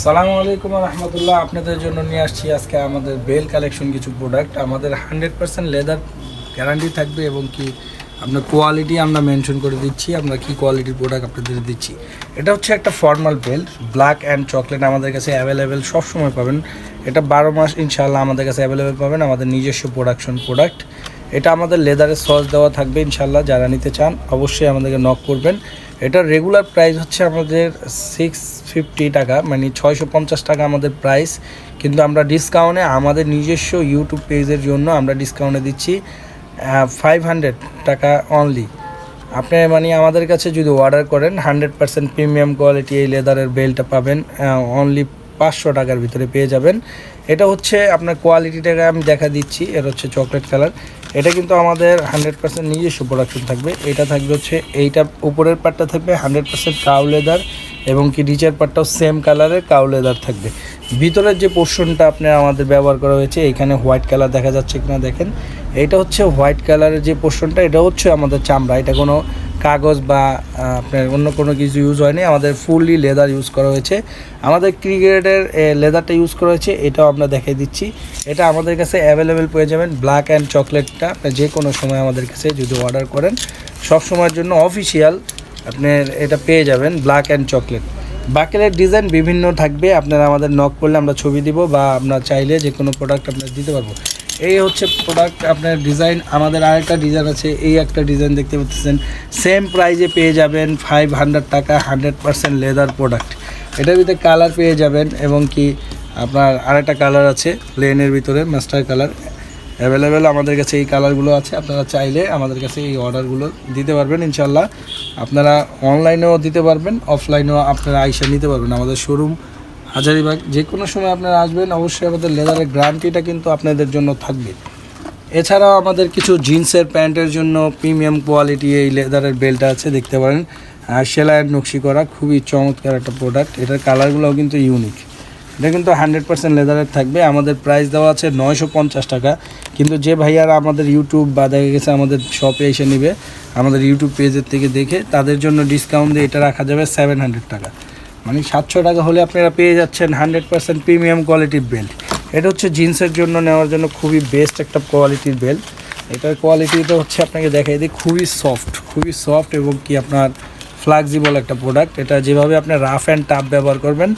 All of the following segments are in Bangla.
সালামু আলাইকুম রহমতুল্লাহ। আপনাদের জন্য নিয়ে আসছি আজকে আমাদের বেল কালেকশন কিছু প্রোডাক্ট আমাদের হান্ড্রেড পার্সেন্ট লেদার গ্যারান্টি থাকবে এবং কি আপনার কোয়ালিটি আমরা মেনশন করে দিচ্ছি, আমরা কি কোয়ালিটির প্রোডাক্ট আপনাদের দিচ্ছি। এটা হচ্ছে একটা formal belt black and chocolate আমাদের কাছে অ্যাভেলেবেল সবসময় পাবেন। এটা বারো মাস ইনশাআল্লাহ আমাদের কাছে অ্যাভেলেবেল পাবেন, আমাদের নিজস্ব প্রোডাকশন প্রোডাক্ট এটা আমাদের লেদারের সস দেওয়া থাকবে ইনশাল্লাহ যারা নিতে চান অবশ্যই আমাদেরকে নক করবেন। এটার রেগুলার প্রাইস হচ্ছে আমাদের সিক্স ফিফটি টাকা মানে ছয়শো পঞ্চাশ টাকা আমাদের প্রাইস কিন্তু আমরা ডিসকাউন্টে আমাদের নিজস্ব ইউটিউব পেজের জন্য আমরা ডিসকাউন্টে দিচ্ছি ফাইভ হান্ড্রেড টাকা অনলি আপনি মানে আমাদের কাছে যদি অর্ডার করেন হান্ড্রেড পার্সেন্ট প্রিমিয়াম কোয়ালিটি এই লেদারের বেলটা পাবেন অনলি পাঁচশো টাকার ভিতরে পেয়ে যাবেন। এটা হচ্ছে আপনার কোয়ালিটিটাকে আমি দেখা দিচ্ছি এর হচ্ছে চকলেট কালার এটা কিন্তু আমাদের হান্ড্রেড পার্সেন্ট নিজস্ব প্রোডাকশন থাকবে। এটা থাকবে হচ্ছে, এইটা উপরের পার্টটা থাকবে হান্ড্রেড পার্সেন্ট কাউ লেদার এবং কি নিচের পার্টটাও সেম কালারের কাউ লেদার থাকবে। ভিতরের যে পোর্শনটা আপনার আমাদের ব্যবহার করা হয়েছে, এখানে হোয়াইট কালার দেখা যাচ্ছে কিনা দেখেন। এটা হচ্ছে হোয়াইট কালারের যে পোর্শনটা, এটা হচ্ছে আমাদের চামড়া। এটা কোনো কাগজ বা আপনার অন্য কোনো কিছু ইউজ হয়নি। আমাদের ফুললি লেদার ইউজ করা হয়েছে। আমাদের ক্রিকেটের লেদারটা ইউজ করা হয়েছে, এটাও আমরা দেখিয়ে দিচ্ছি। এটা আমাদের কাছে অ্যাভেলেবেল পেয়ে যাবেন ব্ল্যাক অ্যান্ড চকলেটটা আপনি যে কোনো সময় আমাদের কাছে যদি অর্ডার করেন সব সময়ের জন্য অফিসিয়াল আপনার এটা পেয়ে যাবেন ব্ল্যাক অ্যান্ড চকলেট বাকেলের ডিজাইন বিভিন্ন থাকবে, আপনারা আমাদের নক করলে আমরা ছবি দিব বা আপনার চাইলে যে কোনো প্রোডাক্ট আপনার দিতে পারব। এই হচ্ছে প্রোডাক্ট আপনার ডিজাইন আমাদের আরেকটা ডিজাইন আছে, এই একটা ডিজাইন দেখতে পাচ্ছেন। সেম প্রাইজে পেয়ে যাবেন ফাইভ হান্ড্রেড টাকা হান্ড্রেড পার্সেন্ট লেদার প্রোডাক্ট এটার ভিতরে কালার পেয়ে যাবেন এবং কি আপনার আরেকটা কালার আছে প্লেনের ভিতরে মাস্টার কালার অ্যাভেলেবেল আমাদের কাছে এই কালারগুলো আছে। আপনারা চাইলে আমাদের কাছে এই অর্ডারগুলো দিতে পারবেন ইনশাল্লাহ আপনারা অনলাইনেও দিতে পারবেন অফলাইনেও আপনারা আইসা নিতে পারবেন। আমাদের শোরুম হাজারিবাগ যে কোনো সময় আপনারা আসবেন, অবশ্যই আমাদের লেদারের গ্যারান্টিটা কিন্তু আপনাদের জন্য থাকবে। এছাড়াও আমাদের কিছু জিন্সের প্যান্টের জন্য প্রিমিয়াম কোয়ালিটি এই লেদারের বেল্ট আছে, দেখতে পারেন। আর সেলাইয়ের নকশি করা, খুবই চমৎকার একটা প্রোডাক্ট এটার কালারগুলোও কিন্তু ইউনিক এটা কিন্তু হান্ড্রেড পার্সেন্ট লেদারের থাকবে। আমাদের প্রাইস দেওয়া আছে নয়শো পঞ্চাশ টাকা। কিন্তু যে ভাইয়ারা আমাদের ইউটিউব বা দেখা গেছে আমাদের শপে এসে নেবে, আমাদের ইউটিউব পেজের থেকে দেখে, তাদের জন্য ডিসকাউন্ট দিয়ে এটা রাখা যাবে সেভেন হান্ড্রেড টাকা। মানে সাতশো টাকা হলে আপনারা পেয়ে যাচ্ছেন হান্ড্রেড পার্সেন্ট প্রিমিয়াম কোয়ালিটির বেল্ট এটা হচ্ছে জিন্সের জন্য নেওয়ার জন্য খুবই বেস্ট একটা কোয়ালিটির বেল্ট এটার কোয়ালিটিটা হচ্ছে আপনাকে দেখাই দিই, খুবই সফট খুবই সফট এবং কি আপনার ফ্লেক্সিবল একটা প্রোডাক্ট এটা যেভাবে আপনি রাফ অ্যান্ড টাফ ব্যবহার করবেন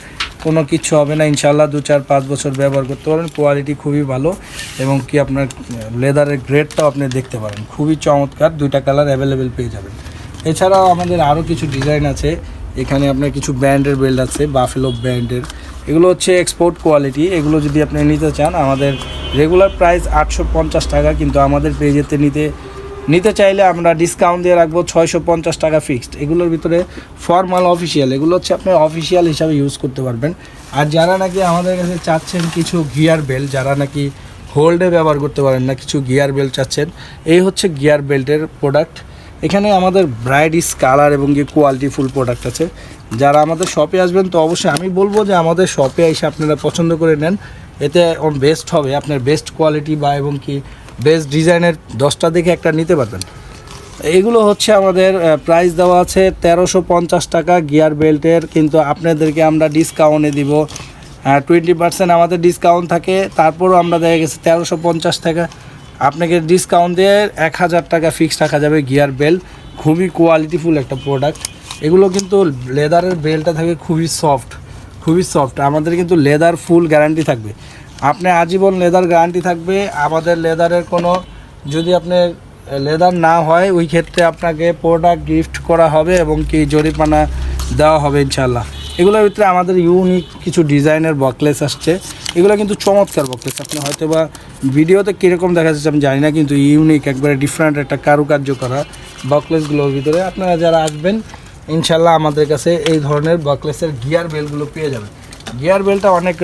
কোনো কিছু হবে না ইনশাল্লাহ দু চার পাঁচ বছর ব্যবহার করতে পারেন কোয়ালিটি খুবই ভালো এবং কি আপনার লেদারের গ্রেডটাও আপনি দেখতে পারেন খুবই চমৎকার, দুইটা কালার অ্যাভেলেবেল পেয়ে যাবেন। এছাড়াও আমাদের আরও কিছু ডিজাইন আছে। এখানে আপনার কিছু ব্র্যান্ডের বেল্ট আছে বাফেলো ব্র্যান্ডের এগুলো হচ্ছে এক্সপোর্ট কোয়ালিটি এগুলো যদি আপনি নিতে চান, আমাদের রেগুলার প্রাইস আটশো পঞ্চাশ টাকা, কিন্তু আমাদের পেজেতে নিতে নিতে চাইলে আমরা ডিসকাউন্ট দিয়ে রাখব ছয়শো পঞ্চাশ টাকা ফিক্সড এগুলোর ভিতরে ফর্মাল অফিসিয়াল এগুলো হচ্ছে আপনি অফিসিয়াল হিসাবে ইউজ করতে পারবেন। আর যারা নাকি আমাদের কাছে চাচ্ছেন কিছু গিয়ার বেল্ট যারা নাকি হোল্ডে ব্যবহার করতে পারেন না, কিছু গিয়ার বেল্ট চাচ্ছেন, এই হচ্ছে গিয়ার বেল্টের প্রোডাক্ট এখানে আমাদের ব্রাইডিস কালার এবং কি কোয়ালিটি ফুল প্রোডাক্ট আছে। যারা আমাদের শপে আসবেন তো অবশ্যই আমি বলব যে আমাদের শপে এসে আপনারা পছন্দ করে নেন। এতে বেস্ট হবে, আপনার বেস্ট কোয়ালিটি বা এবং কি বেস্ট ডিজাইনের দশটা দেখে একটা নিতে পারবেন এগুলো হচ্ছে আমাদের প্রাইস দেওয়া আছে তেরোশো পঞ্চাশ টাকা গিয়ার বেল্টের কিন্তু আপনাদেরকে আমরা ডিসকাউন্টে দিব। টোয়েন্টি পার্সেন্ট আমাদের ডিসকাউন্ট থাকে, তারপরও আমরা দেখা গেছে তেরোশো পঞ্চাশ টাকা। আপনাকে ডিসকাউন্ট দিয়ে এক হাজার টাকা ফিক্সড রাখা যাবে গিয়ার বেল্ট খুবই কোয়ালিটিফুল একটা প্রোডাক্ট এগুলো কিন্তু লেদারের বেল্টটা থাকে খুবই সফট খুবই সফট আমাদের কিন্তু লেদার ফুল গ্যারান্টি থাকবে। আপনি আজীবন লেদার গ্যারান্টি থাকবে। আমাদের লেদারের কোনো, যদি আপনার লেদার না হয়, ওই ক্ষেত্রে আপনাকে প্রোডাক্ট গিফট করা হবে এবং কি জরিমানা দেওয়া হবে ইনশাল্লাহ এগুলোর ভিতরে আমাদের ইউনিক কিছু ডিজাইনের বকলেস আসছে। এগুলো কিন্তু চমৎকার বকলেস। আপনি হয়তো বা ভিডিওতে কীরকম দেখা যাচ্ছে আমি জানি না, কিন্তু ইউনিক একবারে ডিফারেন্ট একটা কারুকার্য করা বকলেসগুলোর ভিতরে আপনারা যারা আসবেন ইনশাল্লাহ আমাদের কাছে এই ধরনের বকলেসের গিয়ার বেলগুলো পেয়ে যাবেন। গিয়ার বেলটা অনেক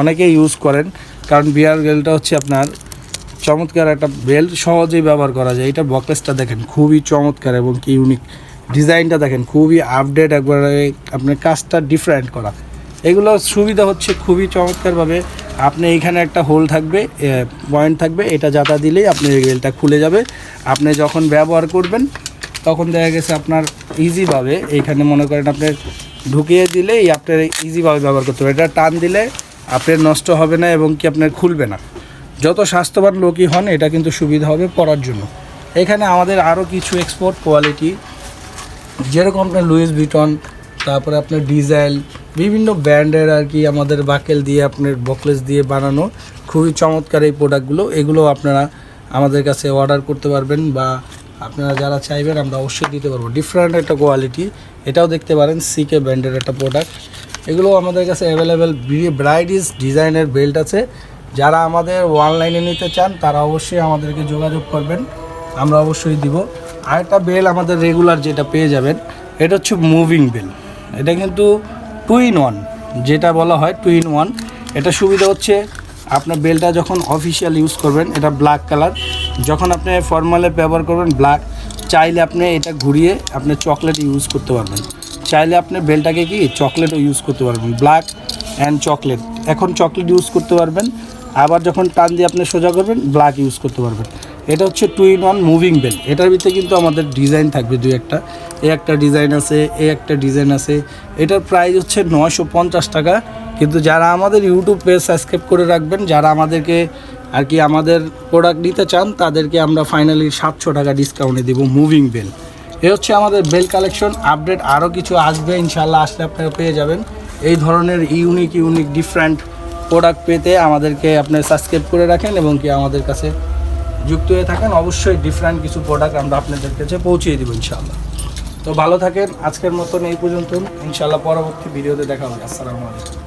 অনেকে ইউজ করেন। কারণ গিয়ার বেলটা হচ্ছে আপনার চমৎকার একটা বেল্ট সহজেই ব্যবহার করা যায়। এটা বকলেসটা দেখেন, খুবই চমৎকার এবং কি ইউনিক ডিজাইনটা দেখেন, খুবই আপডেট একবারে, আপনার কাজটা ডিফারেন্ট করা। এগুলো সুবিধা হচ্ছে খুবই চমৎকারভাবে। আপনি এখানে একটা হোল থাকবে পয়েন্ট থাকবে, এটা যাতা দিলেই আপনার এই বেলটা খুলে যাবে। আপনি যখন ব্যবহার করবেন, তখন দেখা গেছে আপনার ইজিভাবে এইখানে মনে করেন আপনার ঢুকিয়ে দিলেই আপনার ইজিভাবে ব্যবহার করতে হবে। এটা টান দিলে আপনার নষ্ট হবে না এবং কি আপনার খুলবে না। যত স্বাস্থ্যবান লোকই হন, এটা কিন্তু সুবিধা হবে পরার জন্য। এখানে আমাদের আরও কিছু এক্সপোর্ট কোয়ালিটি যেরকম আপনার লুইস ভিটন তারপরে আপনার ডিজাইল বিভিন্ন ব্র্যান্ডের আর কি আমাদের বাকেল দিয়ে আপনার বকলেস দিয়ে বানানো খুবই চমৎকার এই প্রোডাক্টগুলো এগুলো আপনারা আমাদের কাছে অর্ডার করতে পারবেন বা আপনারা যারা চাইবেন, আমরা অবশ্যই দিতে পারব। ডিফারেন্ট একটা কোয়ালিটি এটাও দেখতে পারেন সিকে ব্র্যান্ডের একটা প্রোডাক্ট এগুলো আমাদের কাছে অ্যাভেলেবেল ব্রাইডিস ডিজাইনের বেল্ট আছে। যারা আমাদের অনলাইনে নিতে চান, তারা অবশ্যই আমাদেরকে যোগাযোগ করবেন। আমরা অবশ্যই দিব। আরেকটা বেল আমাদের রেগুলার যেটা পেয়ে যাবেন, এটা হচ্ছে মুভিং বেল এটা কিন্তু টু ইন ওয়ান যেটা বলা হয় টু ইন ওয়ান এটা সুবিধা হচ্ছে, আপনার বেলটা যখন অফিসিয়াল ইউজ করবেন, এটা ব্ল্যাক কালার যখন আপনি ফর্মালে ব্যবহার করবেন ব্ল্যাক চাইলে আপনি এটা ঘুরিয়ে আপনি চকলেট ইউজ করতে পারবেন। চাইলে আপনি বেলটাকে কি চকলেটও ইউজ করতে পারবেন ব্ল্যাক অ্যান্ড চকলেট এখন চকলেট ইউজ করতে পারবেন, আবার যখন টান দিয়ে আপনি সোজা করবেন ব্ল্যাক ইউজ করতে পারবেন। এটা হচ্ছে two in one moving belt এটার ভিতরে কিন্তু আমাদের ডিজাইন থাকবে দুই একটা। এ একটা ডিজাইন আছে, এ একটা ডিজাইন আছে। এটার প্রাইস হচ্ছে নয়শো পঞ্চাশ টাকা। কিন্তু যারা আমাদের ইউটিউব পেজ সাবস্ক্রাইব করে রাখবেন, যারা আমাদেরকে আর কি আমাদের প্রোডাক্ট নিতে চান, তাদেরকে আমরা ফাইনালি সাতশো টাকা ডিসকাউন্টে দেবো মুভিং বেল এ হচ্ছে আমাদের বেল কালেকশন আপডেট আরও কিছু আসবে ইনশাল্লাহ আসলে আপনারা পেয়ে যাবেন। এই ধরনের ইউনিক ইউনিক ডিফারেন্ট প্রোডাক্ট পেতে আমাদেরকে আপনি সাবস্ক্রাইব করে রাখেন এবং কি আমাদের কাছে যুক্ত হয়ে থাকেন। অবশ্যই ডিফারেন্ট কিছু প্রোডাক্ট আমরা আপনাদের কাছে পৌঁছিয়ে দেবো ইনশাল্লাহ তো ভালো থাকেন। আজকের মতন এই পর্যন্ত। ইনশাল্লাহ পরবর্তী ভিডিওতে দেখা হবে। আসসালামু আলাইকুম।